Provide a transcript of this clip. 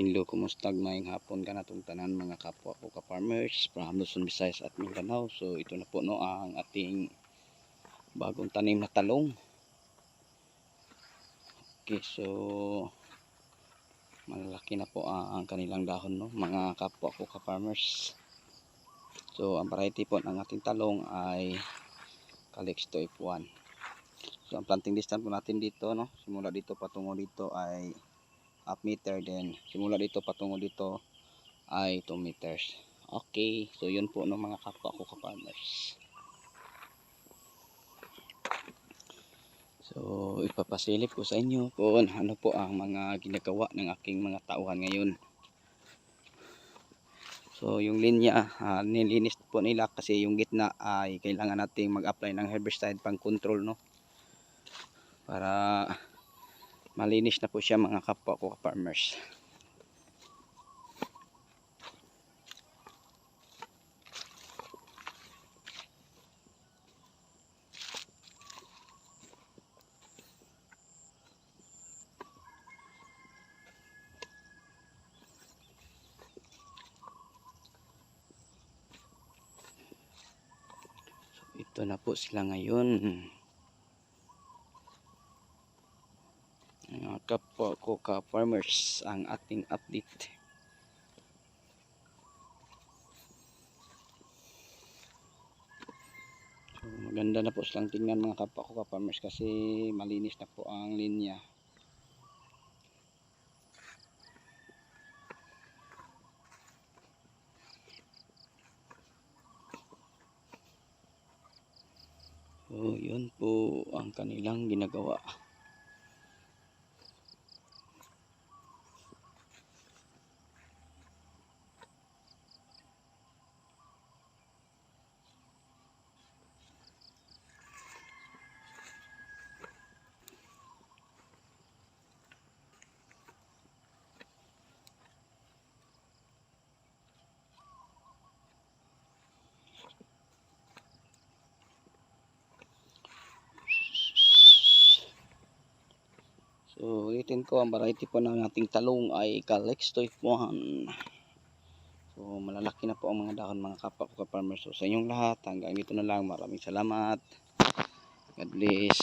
Inlo, kumusta mayong hapon ka natong tanan mga kapwa ko ka-farmers from Luzon, Visayas at Mindanao. So ito na po no ang ating bagong tanim na talong. Okay, so malalaki na po ang, ang kanilang dahon no mga kapwa ko ka-farmers. So ang variety po ng ating talong ay Calixto F1. So ang planting distance po natin dito no, simula dito patungo dito ay half meter then simula dito patungo dito ay 2 meters. Okay so yun po no mga kapwa ko ka-farmers. So ipapasilip ko sa inyo kung ano po ang mga ginagawa ng aking mga tauhan ngayon. So yung linya uh, nilinis po nila kasi yung gitna ay kailangan nating mag-apply ng herbicide pang control no? Para malinis na po siya mga kapwa ko farmers ito na po sila ngayon mga kapwa ko ka farmers ang ating update. So, maganda na po silang tingnan mga kapwa ko ka farmers kasi malinis na po ang linya. So yun po ang kanilang ginagawa So, ulitin ko, ang variety po ng ating talong ay Calixto F1. So, malalaki na po ang mga dahon mga kapwa ko ka-farmers. So, sa inyong lahat, hanggang dito na lang. Maraming salamat. God bless.